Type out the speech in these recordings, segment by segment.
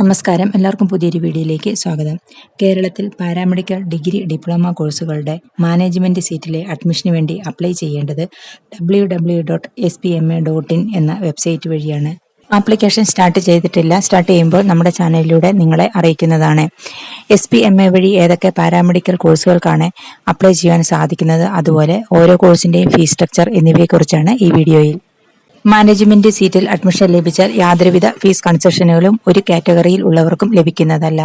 നമസ്കാരം. എല്ലാവർക്കും പുതിയൊരു വീഡിയോയിലേക്ക് സ്വാഗതം. കേരളത്തിൽ പാരാമെഡിക്കൽ ഡിഗ്രി ഡിപ്ലോമ കോഴ്സുകളുടെ മാനേജ്മെന്റ് സീറ്റിലെ അഡ്മിഷന് വേണ്ടി അപ്ലൈ ചെയ്യേണ്ടത് W dot S P M A dot in എന്ന വെബ്സൈറ്റ് വഴിയാണ്. ആപ്ലിക്കേഷൻ സ്റ്റാർട്ട് ചെയ്തിട്ടില്ല. സ്റ്റാർട്ട് ചെയ്യുമ്പോൾ നമ്മുടെ ചാനലിലൂടെ നിങ്ങളെ അറിയിക്കുന്നതാണ്. എസ് പി എം എ വഴി ഏതൊക്കെ പാരാമെഡിക്കൽ കോഴ്സുകൾക്കാണ് അപ്ലൈ ചെയ്യാൻ സാധിക്കുന്നത്? അതുപോലെ ഓരോ കോഴ്സിന്റെയും ഫീസ് സ്ട്രക്ചർ എന്നിവയെക്കുറിച്ചാണ് ഈ വീഡിയോയിൽ. മാനേജ്മെന്റ് സീറ്റിൽ അഡ്മിഷൻ ലഭിച്ചാൽ യാതൊരുവിധ ഫീസ് കൺസെഷനുകളും ഒരു കാറ്റഗറിയിൽ ഉള്ളവർക്കും ലഭിക്കുന്നതല്ല.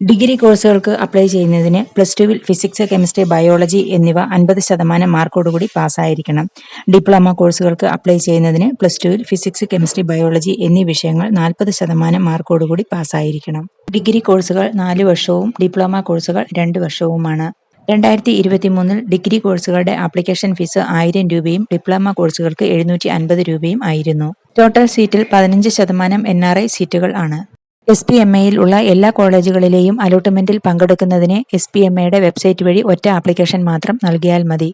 ഡിഗ്രി കോഴ്സുകൾക്ക് അപ്ലൈ ചെയ്യുന്നതിന് പ്ലസ് ടുവിൽ ഫിസിക്സ് കെമിസ്ട്രി ബയോളജി എന്നിവ അൻപത് ശതമാനം മാർക്കോടുകൂടി പാസ്സായിരിക്കണം. ഡിപ്ലോമ കോഴ്സുകൾക്ക് അപ്ലൈ ചെയ്യുന്നതിന് പ്ലസ് ടുവിൽ ഫിസിക്സ് കെമിസ്ട്രി ബയോളജി എന്നീ വിഷയങ്ങൾ നാൽപ്പത് ശതമാനം മാർക്കോടുകൂടി പാസ്സായിരിക്കണം. ഡിഗ്രി കോഴ്സുകൾ നാല് വർഷവും ഡിപ്ലോമ കോഴ്സുകൾ രണ്ട് വർഷവുമാണ്. രണ്ടായിരത്തി ഇരുപത്തി മൂന്നിൽ ഡിഗ്രി കോഴ്സുകളുടെ ആപ്ലിക്കേഷൻ ഫീസ് ആയിരം രൂപയും ഡിപ്ലോമ കോഴ്സുകൾക്ക് എഴുന്നൂറ്റി അൻപത് രൂപയും ആയിരുന്നു. ടോട്ടൽ സീറ്റിൽ പതിനഞ്ച് ശതമാനം എൻ ആർ ഐ സീറ്റുകൾ ആണ്. എസ് പി എം എയിൽ ഉള്ള എല്ലാ കോളേജുകളിലെയും അലോട്ട്മെന്റിൽ പങ്കെടുക്കുന്നതിന് എസ് പി എം എയുടെ വെബ്സൈറ്റ് വഴി ഒറ്റ ആപ്ലിക്കേഷൻ മാത്രം നൽകിയാൽ മതി.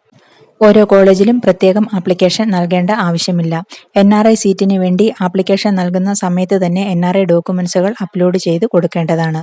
ഓരോ കോളേജിലും പ്രത്യേകം ആപ്ലിക്കേഷൻ നൽകേണ്ട ആവശ്യമില്ല. എൻ ആർ ഐ സീറ്റിന് വേണ്ടി ആപ്ലിക്കേഷൻ നൽകുന്ന സമയത്ത് തന്നെ എൻ ആർ ഐ ഡോക്യുമെന്റ്സുകൾ അപ്ലോഡ് ചെയ്ത് കൊടുക്കേണ്ടതാണ്.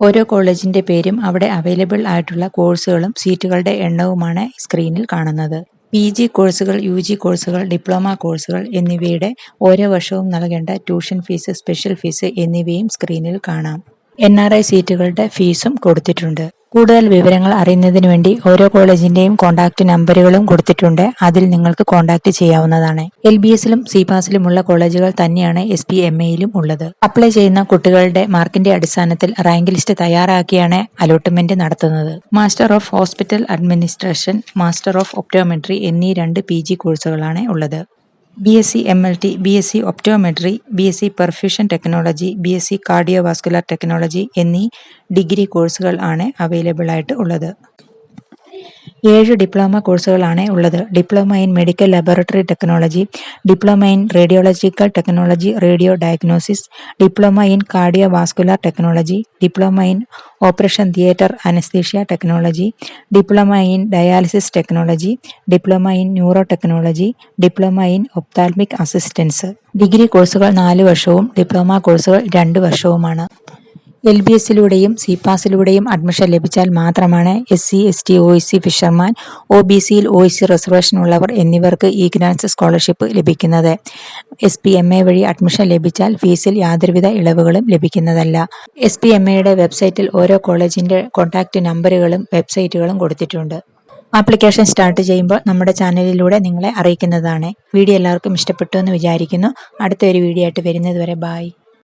ഓരോ കോളേജിന്റെ പേരും അവിടെ അവൈലബിൾ ആയിട്ടുള്ള കോഴ്സുകളും സീറ്റുകളുടെ എണ്ണവുമാണ് സ്ക്രീനിൽ കാണുന്നത്. പി ജി കോഴ്സുകൾ യു ജി കോഴ്സുകൾ ഡിപ്ലോമ കോഴ്സുകൾ എന്നിവയുടെ ഓരോ വർഷവും നൽകേണ്ട ട്യൂഷൻ ഫീസ് സ്പെഷ്യൽ ഫീസ് എന്നിവയും സ്ക്രീനിൽ കാണാം. എൻ ആർ ഐ സീറ്റുകളുടെ ഫീസും കൊടുത്തിട്ടുണ്ട്. കൂടുതൽ വിവരങ്ങൾ അറിയുന്നതിന് വേണ്ടി ഓരോ കോളേജിന്റെയും കോൺടാക്ട് നമ്പറുകളും കൊടുത്തിട്ടുണ്ട്. അതിൽ നിങ്ങൾക്ക് കോൺടാക്ട് ചെയ്യാവുന്നതാണ്. എൽ ബി എസിലും സി പാസിലുമുള്ള കോളേജുകൾ തന്നെയാണ് എസ് പി എം എയിലും ഉള്ളത്. അപ്ലൈ ചെയ്യുന്ന കുട്ടികളുടെ മാർക്കിന്റെ അടിസ്ഥാനത്തിൽ റാങ്ക് ലിസ്റ്റ് തയ്യാറാക്കിയാണ് അലോട്ട്മെന്റ് നടത്തുന്നത്. Master of hospital administration master of optometry എന്നീ രണ്ട് പി കോഴ്സുകളാണ് ഉള്ളത്. B S C M L T B S C optometry B S C perfusion technology B S C cardiovascular technology എന്നീ degree കോഴ്സുകൾ ആണ് available ആയിട്ട് ഉള്ളത്. ഏഴ് ഡിപ്ലോമ കോഴ്സുകളാണ് ഉള്ളത്. Diploma in medical laboratory technology diploma in radiological technology radio diagnosis diploma in cardio vascular technology diploma in operation theatre anaesthesia technology diploma in dialysis technology diploma in neuro technology diploma in ophthalmic assistance. Degree കോഴ്സുകൾ നാല് വർഷവും diploma കോഴ്സുകൾ രണ്ട് വർഷവുമാണ്. L B എസിലൂടെയും C പാസിലൂടെയും admission ലഭിച്ചാൽ മാത്രമാണ് S C S T O C fisherman O B സിയിൽ ഒ സി റിസർവേഷൻ ഉള്ളവർ എന്നിവർക്ക് ഈ ഗ്രാൻസ് സ്കോളർഷിപ്പ് ലഭിക്കുന്നത്. എസ് പി എം എ വഴി അഡ്മിഷൻ ലഭിച്ചാൽ ഫീസിൽ യാതൊരുവിധ ഇളവുകളും ലഭിക്കുന്നതല്ല. എസ് പി എം എയുടെ വെബ്സൈറ്റിൽ ഓരോ കോളേജിന്റെ കോൺടാക്റ്റ് നമ്പറുകളും വെബ്സൈറ്റുകളും കൊടുത്തിട്ടുണ്ട്. ആപ്ലിക്കേഷൻ സ്റ്റാർട്ട് ചെയ്യുമ്പോൾ നമ്മുടെ ചാനലിലൂടെ നിങ്ങളെ അറിയിക്കുന്നതാണ്. വീഡിയോ എല്ലാവർക്കും ഇഷ്ടപ്പെട്ടു എന്ന് വിചാരിക്കുന്നു. അടുത്തൊരു വീഡിയോ ആയിട്ട് വരുന്നതുവരെ ബായ്